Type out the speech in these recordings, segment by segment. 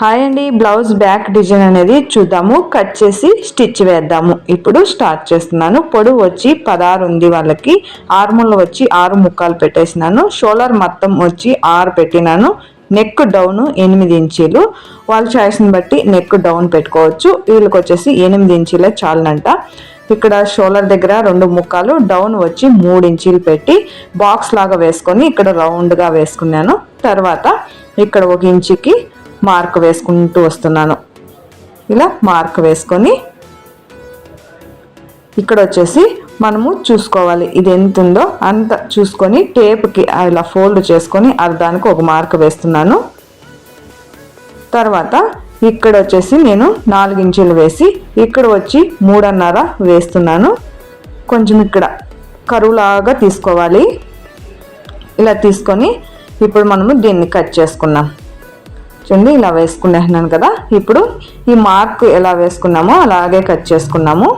Hi అండి blouse back design అనేది చూద్దాము. కట్ చేసి స్టిచ్ వేద్దాము. ఇప్పుడు స్టార్ట్ చేస్తున్నాను. పొడవు వచ్చి పదహారు ఉంది వాళ్ళకి. ఆర్ములు వచ్చి ఆరు ముక్కలు పెట్టేసినాను. షోలర్ మొత్తం వచ్చి ఆరు పెట్టినాను. నెక్ డౌన్ ఎనిమిది ఇంచీలు. వాళ్ళ చాయిస్ని బట్టి నెక్ డౌన్ పెట్టుకోవచ్చు. వీళ్ళకి వచ్చేసి ఎనిమిది ఇంచీలే చాలనంట ఇక్కడ షోల్డర్ దగ్గర రెండు ముక్కలు డౌన్ వచ్చి మూడు ఇంచీలు పెట్టి బాక్స్ లాగా వేసుకొని ఇక్కడ రౌండ్గా వేసుకున్నాను. తర్వాత ఇక్కడ ఒక ఇంచుకి మార్క్ వేసుకుంటూ వస్తున్నాను. ఇలా మార్క్ వేసుకొని ఇక్కడ వచ్చేసి మనము చూసుకోవాలి ఇది ఎంత ఉందో అంత చూసుకొని టేప్కి ఇలా ఫోల్డ్ చేసుకొని అర్ధానికి ఒక మార్క్ వేస్తున్నాను. తర్వాత ఇక్కడ వచ్చేసి నేను నాలుగు ఇంచులు వేసి ఇక్కడ వచ్చి మూడున్నర వేస్తున్నాను. కొంచెం ఇక్కడ కరువులాగా తీసుకోవాలి. ఇలా తీసుకొని ఇప్పుడు మనము దీన్ని కట్ చేసుకున్నాం చూడండి ఇలా వేసుకునేస్తున్నాను కదా. ఇప్పుడు ఈ మార్క్ ఎలా వేసుకున్నామో అలాగే కట్ చేసుకున్నాము.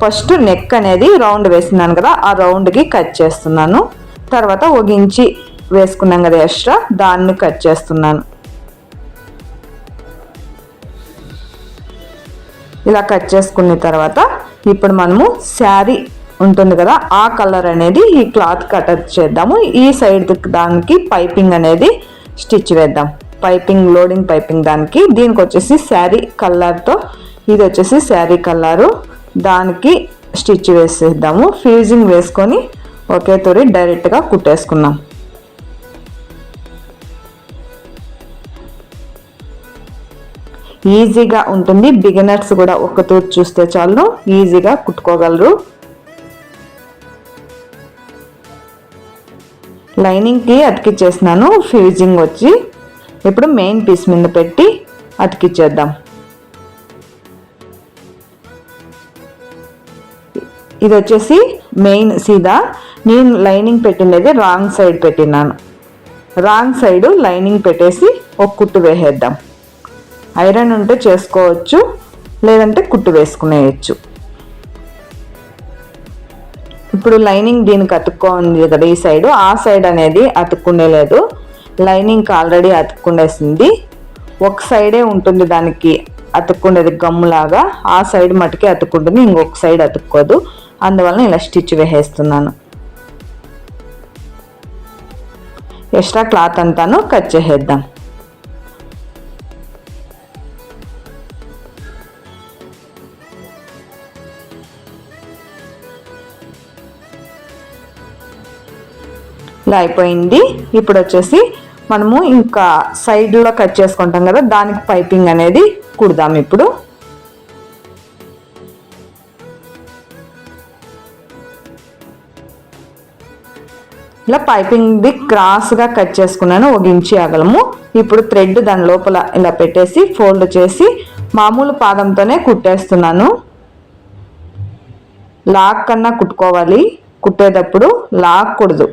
ఫస్ట్ నెక్ అనేది రౌండ్ వేసినాను కదా ఆ రౌండ్కి కట్ చేస్తున్నాను. తర్వాత ఒక ఇంచి వేసుకున్నాం కదా ఎక్స్ట్రా దాన్ని కట్ చేస్తున్నాను. ఇలా కట్ చేసుకున్న తర్వాత ఇప్పుడు మనము శారీ ఉంటుంది కదా ఆ కలర్ అనేది ఈ క్లాత్ కట్ చేద్దాము. ఈ సైడ్ దానికి పైపింగ్ అనేది స్టిచ్ వేద్దాం. పైపింగ్ లోడింగ్ పైపింగ్ దానికి. దీనికి వచ్చేసి శారీ కలర్తో ఇది వచ్చేసి శారీ కలరు. దానికి స్టిచ్ వేసేద్దాము. ఫ్యూజింగ్ వేసుకొని ఒకే తొరి డైరెక్ట్గా కుట్టేసుకున్నాం ఈజీగా ఉంటుంది. బిగినర్స్ కూడా ఒక తూరు చూస్తే చాలు. ఈజీగా కుట్టుకోగలరు. లైనింగ్కి అతికిచ్చేసినాను. ఫ్యూజింగ్ వచ్చి ఇప్పుడు మెయిన్ పీస్ మీద పెట్టి అతికిచ్చేద్దాం. ఇది వచ్చేసి మెయిన్ సీదా. నేను లైనింగ్ పెట్టినది రాంగ్ సైడ్ పెట్టినాను రాంగ్ సైడ్ లైనింగ్ పెట్టేసి ఒక కుట్టు వేసేద్దాం. ఐరన్ ఉంటే చేసుకోవచ్చు లేదంటే కుట్టు వేసుకునేయచ్చు. ఇప్పుడు లైనింగ్ దీనికి అతుక్కోంది కదా ఈ సైడ్ ఆ సైడ్ అనేది అతుక్కునే లేదు లైనింగ్కి ఆల్రెడీ అతుక్కుండేసింది. ఒక సైడే ఉంటుంది దానికి అతుక్కుండేది గమ్ములాగా ఆ సైడ్ మటుకే అతుక్కుంటుంది ఇంకొక సైడ్ అతుక్కోదు. అందువలన ఇలా స్టిచ్ వేసేస్తున్నాను. ఎక్స్ట్రా క్లాత్ అంతాను కట్ చేసేద్దాం. ఇలా అయిపోయింది. ఇప్పుడు వచ్చేసి మనము ఇంకా సైడ్లో కట్ చేసుకుంటాం కదా దానికి పైపింగ్ అనేది కుడదాం ఇప్పుడు. ఇలా పైపింగ్ది క్రాస్గా కట్ చేసుకున్నాను ఒక ఇంచి అగలము ఇప్పుడు థ్రెడ్ దాని లోపల ఇలా పెట్టేసి ఫోల్డ్ చేసి మామూలు పాదంతోనే కుట్టేస్తున్నాను. లాక్ కన్నా కుట్టుకోవాలి. కుట్టేటప్పుడు లాక్కూడదు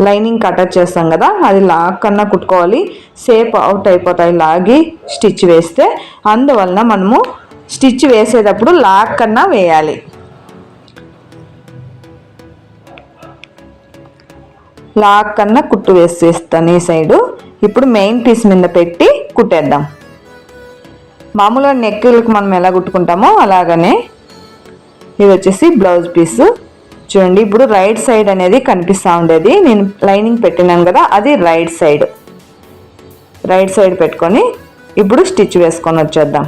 లైనింగ్ కటర్ చేస్తాం కదా అది లాగ్ కన్నా కుట్టుకోవాలి. సేప్ అవుట్ అయిపోతాయి లాగి స్టిచ్ వేస్తే. అందువలన మనము స్టిచ్ వేసేటప్పుడు లాగ్ కన్నా వేయాలి. లాగ్ కన్నా కుట్టు వేసేస్తాను ఈ సైడు. ఇప్పుడు మెయిన్ పీస్ మీద పెట్టి కుట్టేద్దాం. మామూలుగా నెక్కులకు మనం ఎలా కుట్టుకుంటామో అలాగనే. ఇది వచ్చేసి బ్లౌజ్ పీసు. చూడండి ఇప్పుడు రైట్ సైడ్ అనేది కనిపిస్తూ ఉండేది. నేను లైనింగ్ పెట్టినాను కదా అది రైట్ సైడ్ రైట్ సైడ్ పెట్టుకొని ఇప్పుడు స్టిచ్ వేసుకొని వచ్చేద్దాం.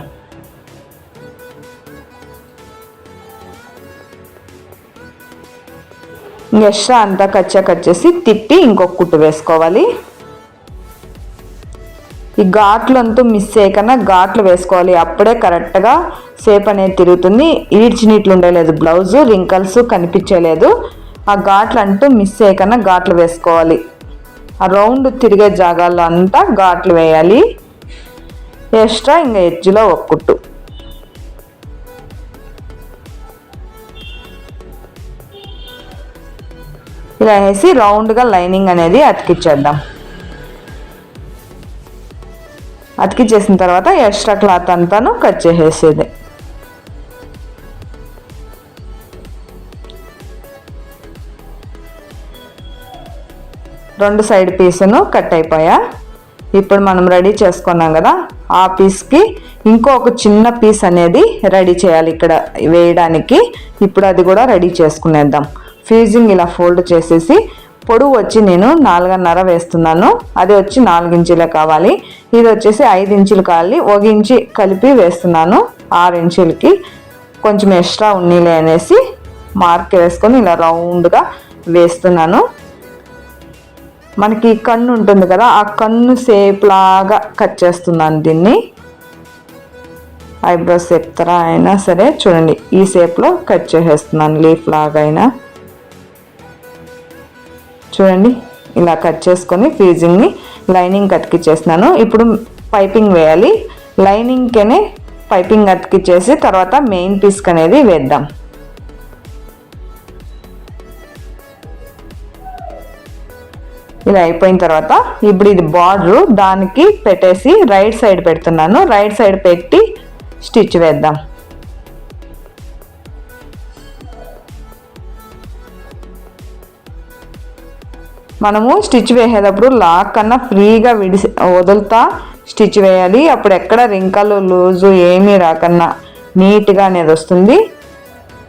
ఎక్స్ట్రా అంతా కచ్చా కట్ చేసి తిప్పి ఇంకొక కుట్టు వేసుకోవాలి. ఈ ఘాట్లు అంతా మిస్ అయ్యకన్నా ఘాట్లు వేసుకోవాలి. అప్పుడే కరెక్ట్గా సేప్ అనేది తిరుగుతుంది. ఈడ్చి నీట్లు ఉండలేదు. బ్లౌజు రింకల్స్ కనిపించలేదు. ఆ ఘాట్లు అంటూ మిస్ అయ్యకన్నా ఘాట్లు వేసుకోవాలి. ఆ రౌండ్ తిరిగే జాగాల్లో అంతా ఘాట్లు వేయాలి. ఎక్స్ట్రా ఇంకా ఎడ్జ్లో ఒక కుట్టు. ఇలా వేసి రౌండ్గా లైనింగ్ అనేది అతికిచ్చేద్దాం. అతికిచ్చేసిన తర్వాత ఎక్స్ట్రా క్లాత్ అంతాను కట్ చేసేసేది. రెండు సైడ్ పీసును కట్ అయిపోయా. ఇప్పుడు మనం రెడీ చేసుకున్నాం కదా ఆ పీస్కి ఇంకో ఒక చిన్న పీస్ అనేది రెడీ చేయాలి ఇక్కడ వేయడానికి. ఇప్పుడు అది కూడా రెడీ చేసుకునేద్దాం. ఫ్యూజింగ్ ఇలా ఫోల్డ్ చేసేసి పొడవు వచ్చి నేను నాలుగున్నర వేస్తున్నాను. అది వచ్చి నాలుగు ఇంచులే కావాలి. ఇది వచ్చేసి ఐదు ఇంచులు కావాలి. ఒక ఇంచి కలిపి వేస్తున్నాను. ఆరు ఇంచులకి కొంచెం ఎక్స్ట్రా ఉన్నీలే అనేసి మార్క్ వేసుకొని ఇలా రౌండ్గా వేస్తున్నాను. మనకి కన్ను ఉంటుంది కదా ఆ కన్ను సేప్ లాగా కట్ చేస్తున్నాను దీన్ని. ఐబ్రోస్ చెప్తారా అయినా సరే చూడండి ఈ షేప్లో కట్ చేసేస్తున్నాను లీఫ్ లాగా అయినా. చూడండి. ఇలా కట్ చేసుకొని ఫీజింగ్ని లైనింగ్ అతికిచ్చేస్తున్నాను ఇప్పుడు పైపింగ్ వేయాలి. లైనింగ్కనే పైపింగ్ అతికిచ్చేసి తర్వాత మెయిన్ పీస్క్ అనేది వేద్దాం. ఇలా అయిపోయిన తర్వాత ఇప్పుడు ఇది బార్డరు దానికి పెట్టేసి రైట్ సైడ్ పెడుతున్నాను. రైట్ సైడ్ పెట్టి స్టిచ్ వేద్దాం. మనము స్టిచ్ వేసేటప్పుడు లాక్ కన్నా ఫ్రీగా విడిసి వదులుతా స్టిచ్ వేయాలి. అప్పుడు ఎక్కడ రింకలు లూజు ఏమీ రాకన్నా నీట్గా అనేది వస్తుంది.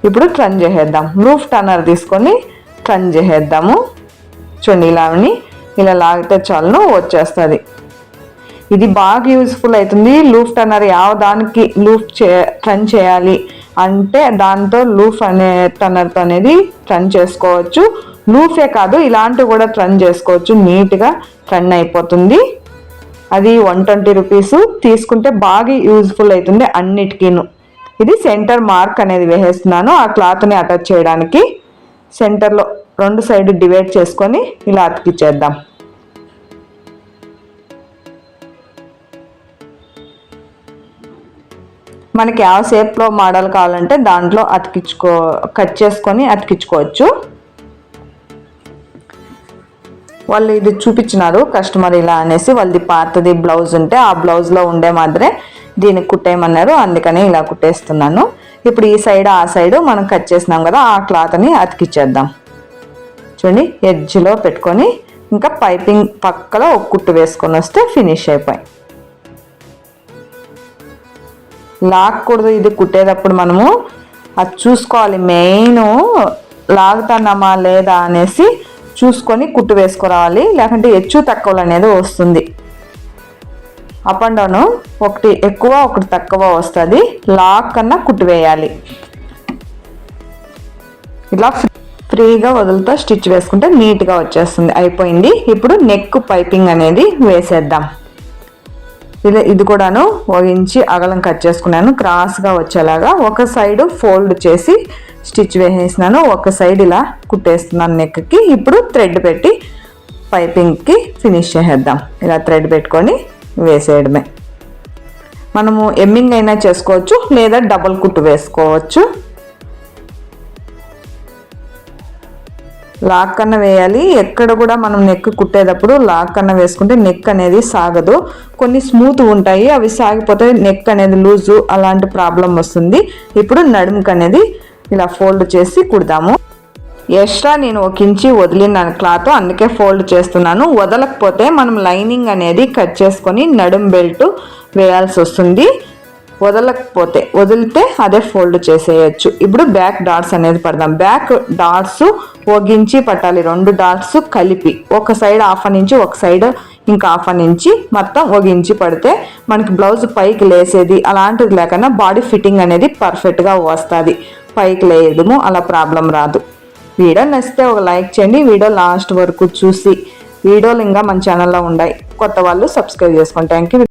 ఇప్పుడు ట్రన్ చేసేద్దాం. రూఫ్ టర్నర్ తీసుకొని ట్రన్ చేసేద్దాము. చూడండి ఇలాని ఇలా లాగితే చాలను వచ్చేస్తుంది. ఇది బాగా యూజ్ఫుల్ అవుతుంది. లూఫ్ టర్నర్ యావ దానికి లూఫ్ చే ట్రన్ చేయాలి అంటే దాంతో లూఫ్ అనే టర్నర్తో అనేది ట్రన్ చేసుకోవచ్చు. లూఫే కాదు ఇలాంటివి కూడా ట్రన్ చేసుకోవచ్చు. నీట్గా రన్ అయిపోతుంది. అది వన్ ట్వంటీ రూపీస్ తీసుకుంటే బాగా యూజ్ఫుల్ అవుతుంది అన్నిటికీను. ఇది సెంటర్ మార్క్ అనేది వేసేస్తున్నాను. ఆ క్లాత్ని అటాచ్ చేయడానికి సెంటర్లో రెండు సైడ్ డివైడ్ చేసుకొని ఇలా అతికిచ్చేద్దాం. మనకి ఆ షేప్లో మోడల్ కావాలంటే దాంట్లో అతికించుకో కట్ చేసుకొని అతికించుకోవచ్చు వాళ్ళు ఇది చూపించినారు కస్టమర్ ఇలా అనేసి వాళ్ళది పాతది బ్లౌజ్ ఉంటే ఆ బ్లౌజ్లో ఉండే మాదిరే దీనికి కుట్టేయమన్నారు అందుకనే ఇలా కుట్టేస్తున్నాను. ఇప్పుడు ఈ సైడ్ ఆ సైడ్ మనం కట్ చేసినాం కదా ఆ క్లాత్ని అతికిచ్చేద్దాం. చూడండి ఎడ్జ్లో పెట్టుకొని ఇంకా పైపింగ్ పక్కలో ఒక కుట్టు వేసుకొని వస్తే ఫినిష్ అయిపోయి. లాక్కూడదు ఇది కుట్టేటప్పుడు మనము అది చూసుకోవాలి మెయిన్ లాగుతున్నామా లేదా అనేసి చూసుకొని కుట్టు వేసుకురావాలి లేకుంటే హెచ్చు తక్కువలు అనేది వస్తుంది. అప్ అండ్ డౌన్ ఒకటి ఎక్కువ ఒకటి తక్కువ వస్తుంది. లాక్ కన్నా కుట్టు వేయాలి. ఇలా ఫ్రీగా వదులుతో స్టిచ్ వేసుకుంటే నీట్గా వచ్చేస్తుంది. అయిపోయింది. ఇప్పుడు నెక్ పైపింగ్ అనేది వేసేద్దాం. ఇది ఇది కూడాను ఒక ఇంచి అగలం కట్ చేసుకున్నాను. క్రాస్గా వచ్చేలాగా ఒక సైడ్ ఫోల్డ్ చేసి స్టిచ్ వేసేసినాను ఒక సైడ్ ఇలా కుట్టేస్తున్నాను నెక్కి. ఇప్పుడు థ్రెడ్ పెట్టి పైపింగ్కి ఫినిష్ చేసేద్దాం. ఇలా థ్రెడ్ పెట్టుకొని వేసేయడమే. మనము ఎమ్మింగ్ అయినా చేసుకోవచ్చు లేదా డబల్ కుట్టు వేసుకోవచ్చు. లాక్ అన్న వేయాలి. ఎక్కడ కూడా మనం నెక్ కుట్టేటప్పుడు లాక్ అన్న వేసుకుంటే నెక్ అనేది సాగదు. కొన్ని స్మూత్ ఉంటాయి అవి సాగిపోతే నెక్ అనేది లూజు అలాంటి ప్రాబ్లం వస్తుంది. ఇప్పుడు నడుముకు అనేది ఇలా ఫోల్డ్ చేసి కుడదాము. ఎక్స్ట్రా నేను ఒక ఇంచి వదిలిన క్లాత్ అందుకే ఫోల్డ్ చేస్తున్నాను. వదలకపోతే మనం లైనింగ్ అనేది కట్ చేసుకొని నడుం బెల్ట్ వేయాల్సి వస్తుంది. వదలకపోతే వదిలితే అదే ఫోల్డ్ చేసేయచ్చు. ఇప్పుడు బ్యాక్ డాట్స్ అనేది పడదాం. బ్యాక్ డాట్స్ ఒగించి పట్టాలి రెండు డాట్స్ కలిపి. ఒక సైడ్ హాఫ్ అన్ ఇంచి ఒక సైడ్ ఇంకా హాఫ్ అని ఇంచి మొత్తం ఒక ఇంచి పడితే మనకి బ్లౌజ్ పైకి లేసేది అలాంటిది లేకుండా బాడీ ఫిట్టింగ్ అనేది పర్ఫెక్ట్గా వస్తుంది. పైకి లేయడము అలా ప్రాబ్లం రాదు. వీడియో నచ్చితే ఒక లైక్ చేయండి. వీడియో లాస్ట్ వరకు చూసి వీడియోలు ఇంకా మన ఛానల్లో ఉన్నాయి కొత్త వాళ్ళు సబ్స్క్రైబ్ చేసుకోండి థ్యాంక్ యూ